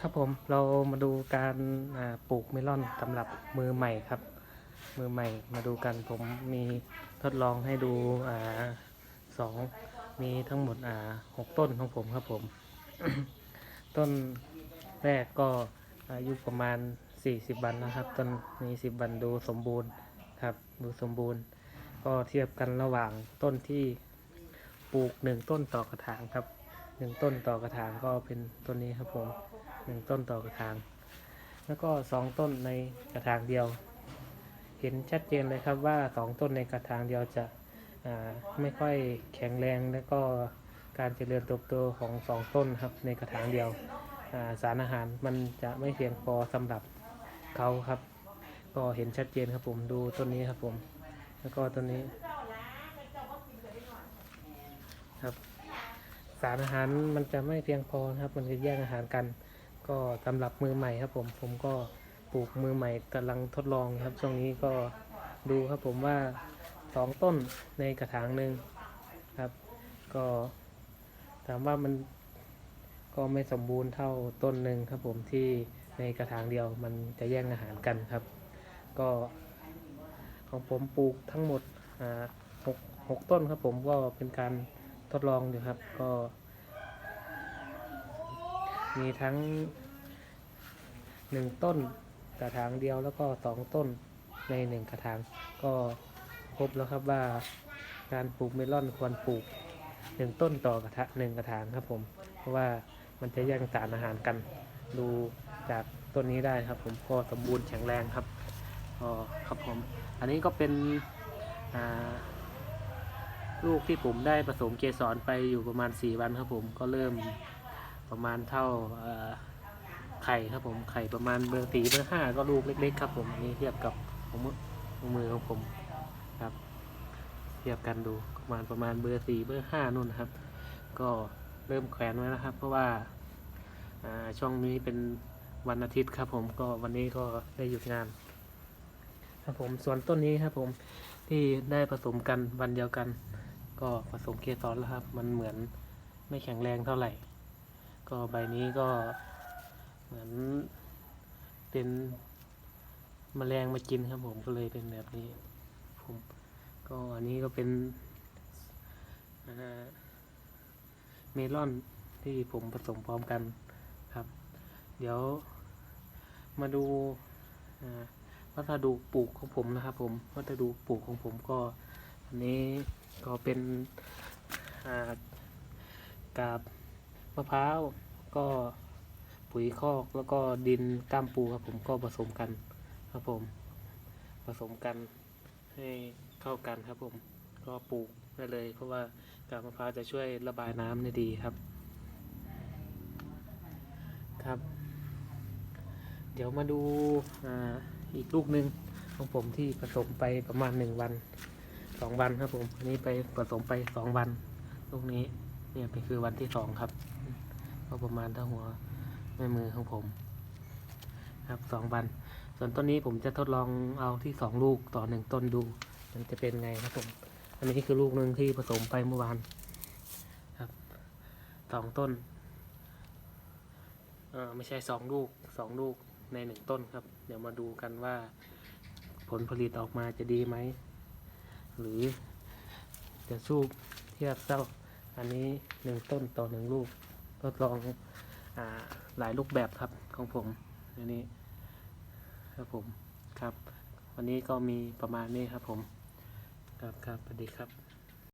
ครับผมเรามาดูการปลูกเมลอนสำหรับมือใหม่ครับ มือใหม่มาดูกันผมมีทดลองให้ดูอสองมีทั้งหมดหกต้นของผมครับผม ต้นแรกก็อายุประมาณ 40 วันนะครับ ต้นนี้ 10 วันดูสมบูรณ์ครับ ดูสมบูรณ์ ก็เทียบกันระหว่างต้นที่ปลูกหนึ่งต้นต่อกระถางครับหนึ่งต้นต่อกระถางก็เป็นต้นนี้ครับผม หนึ่งต้นต่อกระถาง แล้วก็สองต้นในกระถางเดียว เห็นชัดเจนเลยครับว่าสองต้นในกระถางเดียวจะไม่ค่อยแข็งแรงแล้วก็การเจริญเติบโตของสองต้นครับในกระถางเดียวาสารอาหารมันจะไม่เพียงพอสำหรับเขาครับ ก็เห็นชัดเจนครับผมดูต้นนี้ครับผม แล้วก็ต้นนี้ครับ สารอาหารมันจะไม่เพียงพอครับ มันจะแย่งอาหารกัน ก็สำหรับมือใหม่ครับผมผมก็ปลูกมือใหม่กำลังทดลองครับช่วงนี้ก็ดูครับผมว่าสองต้นในกระถางหนึ่งครับ ก็ถามว่ามันก็ไม่สมบูรณ์เท่าต้นหนึ่งครับผมที่ในกระถางเดียวมันจะแย่งอาหารกันครับ ก็ของผมปลูกทั้งหมดหกหกต้นครับผมก็เป็นการทดลองอยู่ครับก็ มีทั้ง หนึ่งต้นกระถางเดียวแล้วก็สองต้นในหนึ่งกระถางก็พบแล้วครับว่าการปลูกเมลอนควรปลูกหนึ่งต้นต่อกระถางหนึ่งกระถางครับผม เพราะว่ามันจะแย่งสารอาหารกัน ดูจากต้นนี้ได้ครับ ผมก็สมบูรณ์แข็งแรงครับก็ครับผม อันนี้ก็เป็นลูกที่ผมได้ผสมเกสรไปอยู่ประมาณ 4 วันครับผมก็เริ่มประมาณเท่าอ่อไข่ครับผมไข่ประมาณเบอร์สี่เบอร์ห้าก็ลูกเล็ก ๆ ครับผมนนี้เทียบกับผมมือของผมครับ เทียบกันดูประมาณประมาณเบอร์สี่เบอร์ห้านู่นนะครับ ก็เริ่มแขวนไว้แล้วครับ เพราะว่าอ่าช่วงนี้เป็นวันอาทิตย์ครับผมก็วันนี้ก็ได้หยุดงาน ครับผมส่วนต้นนี้ครับผมที่ได้ผสมกันวันเดียวกัน ก็ผสมเกสรแล้วครับ มันเหมือนไม่แข็งแรงเท่าไหร่ ก็ใบนี้ก็ เหมือนเป็นมแมลงมากินครับผมก็เลยเป็นแบบนี้ ผมก็อันนี้ก็เป็นเมลอนที่ผมผสมพร้อมกันครับ เดี๋ยวมาดูวัสดุปลูกของผมนะครับ ผมวัสดุปลูกของผมก็อันนี้ก็เป็นกาบมะพร้าวก็ ปุ๋ยคอกแล้วก็ดินก้ามปูครับผมก็ผสมกันครับผม ผสมกันให้เข้ากันครับผม ก็ปลูกได้เลย เพราะว่ากาบมะพร้าวจะช่วยระบายน้ำได้ดีครับ ครับ เดี๋ยวมาดูอ่าอีกลูกหนึ่งของผมที่ผสมไปประมาณหนึ่งวันสองวันครับผม อันนี้ไปผสมไปสองวัน ลูกนี้เนี่ยเป็นคือวันที่สองครับ ก็ประมาณเท่าหัว แม่มือของผมครับสองวัน ส่วนต้นนี้ผมจะทดลองเอาที่สองลูกต่อหนึ่งต้นดู มันจะเป็นไงครับผมอันนี้คือลูกหนึ่งที่ผสมไปเมื่อวานครับสองต้นเออไม่ใช่สองลูกสองลูกในหนึ่งต้นครับ เดี๋ยวมาดูกันว่า ผลผลิตออกมาจะดีไหม หรือจะสู้เทียบเท่าอันนี้หนึ่งต้นต่อหนึ่งลูกทดลอง หลายรูปแบบครับของผมอันนี้ครับผมครับ วันนี้ก็มีประมาณนี้ครับผม ครับครับสวัสดีครับ